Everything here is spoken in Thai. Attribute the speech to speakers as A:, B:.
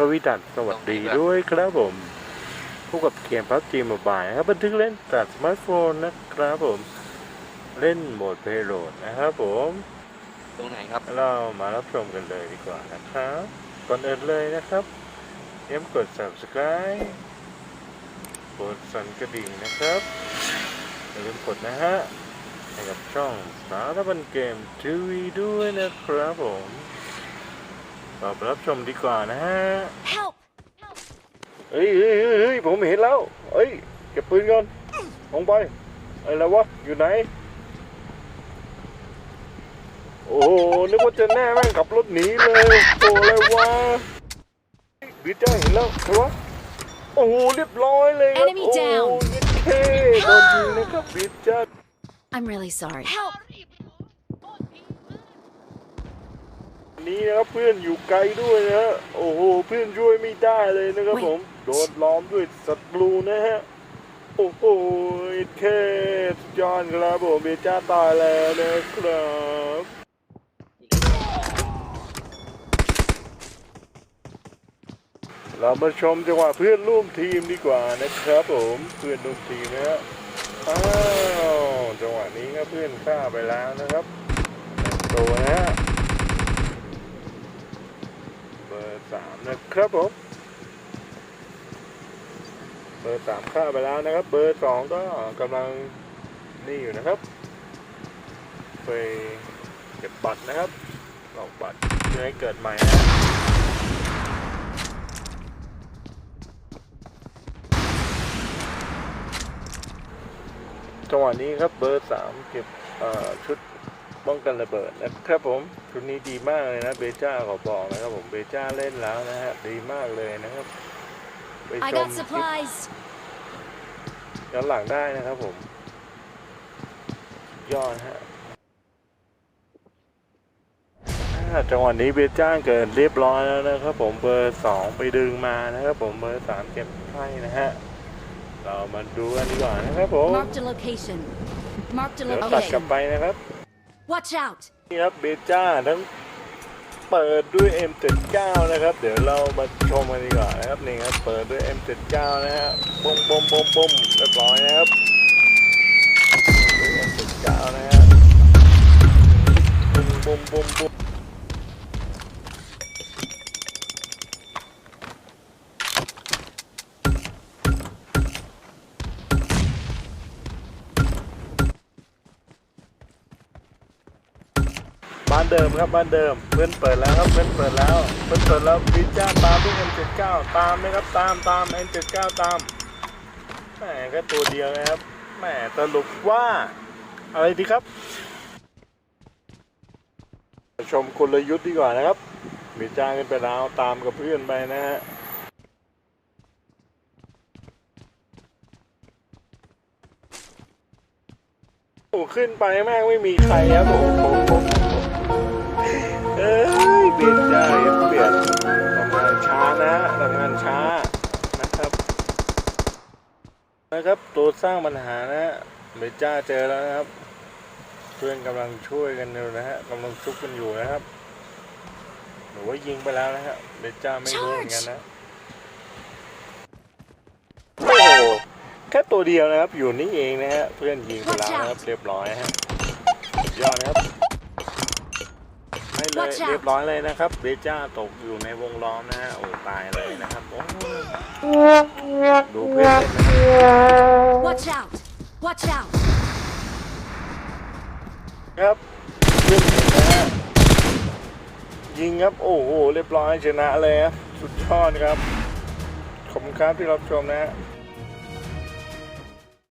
A: สวีดัสสวัสดีด้วยครับผมพบกับเกมพับจีมบายนะครับบันทึกเล่นจากสมาร์ทโฟนนะครับผม เล่นโหมดเพลโหลดนะครับผม
B: ตรงไหนครับ
A: เรามารับชมกันเลยดีกว่านะครับ ก่อนอื่นเลยนะครับอย่าลืมกด subscribe กดสั่นกระดิ่งนะครับอย่าลืมกดนะฮะให้กับช่องสารบันเกมทีวีด้วยนะครับผม เราไปรับชมดีกว่านะฮะ
C: Help!
A: เฮ้ยเฮ้ยเฮ้ยเฮ้ยผมเห็นแล้วเฮ้ยเก็บปืนก่อนลงไปอะไรวะอยู่ไหน โอ้โหนึกว่าจะแน่แม่งขับรถหนีเลยโอ้อะไรวะวิจ้าเห็นแล้วใช่ปะโอ้โหเรียบร้อยเลยครับ
C: Enemy
A: โอ้
C: down
A: ยเท่โดนยิงนะครับวิจ้า
C: I'm really sorry. Help!
A: นี้นะครับเพื่อนอยู่ไกลด้วยนะฮะโอ้โหเพื่อนช่วยไม่ได้เลยนะครับ
C: อุ๊ย
A: ผมโดนล้อมด้วยศัตรูนะฮะโอ้โหเท่สุดยอดครับผมเบจ้าตายแล้วนะครับเรามาชมจังหวะเพื่อนร่วมทีมดีกว่านะครับผมเพื่อนร่วมทีมนะฮะอ้าวจังหวะนี้ครับเพื่อนฆ่าไปแล้วนะครับตัวนะฮะ เบอร์สามนะครับผม เบอร์สามฆ่าไปแล้วนะครับ เบอร์สองก็กำลังนี่อยู่นะครับ ไปเก็บบัตรนะครับลอกบัตรเพื่อให้เกิดใหม่นะจังหวะนี้ครับเบอร์สามเก็บชุด ป้องกันระเบิดนะครับผมชุดนี้ดีมากเลยนะเบจ้าขอบอกนะครับผมเบจ้าเล่นแล้วนะฮะดีมากเลยนะครับไป
C: I
A: ชม
C: got supplies.
A: ย้อนหลังได้นะครับผมยอดฮะอ่าจังหวะนี้เบจ้าเกิดเรียบร้อยแล้วนะครับผมเบอร์สองไปดึงมานะครับผมเบอร์สามเก็บให้นะฮะเรามาดูกันดีกว่านะครับผม
C: Marked a location. Marked a
A: เดี๋ยวตัดกลับ
C: location.
A: ไปนะครับ
C: Watch out!
A: นี่ครับเบจ้าทั้งเปิดด้วย M79 นะครับ เดี๋ยวเรามาชมกันดีกว่านะครับนี่ครับเปิดด้วย M79 นะฮะบุ้มบุ้มบุ้มบุ้มเรียบร้อยนะครับด้วย M79 นะฮะปุ้มบุ้มบุ้มบุ้มานเดิมครับบ้านเดิมเพื่อนเปิดแล้วครับเพื่อนเปิดแล้วเพื่อนเปิดแล้ววิจ้าตามด้วย M79 ตามนะครับตามตาม M79 ตามแหมก็ตัวเดียวนะครับแหมสรุปว่าอะไรดีครับ ชมกลยุทธ์ดีกว่านะครับมีจ้างกันไปแล้วตามกับเพื่อนไปนะฮะโอ้ขึ้นไปแม่งไม่มีใครครับผมผมผม เอ้ยเปลี่ยนใจเปลี่ยนทำงานช้านะทำงานช้านะครับ นะครับตัวสร้างปัญหานะเบจ้าเจอแล้วนะครับ เพื่อนกำลังช่วยกันอยู่นะฮะกำลังชุบกันอยู่นะครับหรือว่ายิงไปแล้วนะฮะเบจ้าไม่รู้เหมือนกันนะโอ้แค่ตัวเดียวนะครับอยู่นี่เองนะฮะเพื่อนยิงไปแล้วนะครับเรียบร้อยฮะยอดนะครับ ให้เลย
C: Watch out
A: เรียบร้อยเลยนะครับเบจ้าตกอยู่ในวงล้อมนะฮะโอ้ตายเลยนะครับโอ้ดูเพื่อนเล่นนะครับ
C: Watch out! Watch out!
A: ครับเรื่องเห็นนะฮะยิงครับ โอ้โห เรียบร้อยชนะเลยครับสุดยอดครับ ขอบคุณครับที่รับชมนะฮะ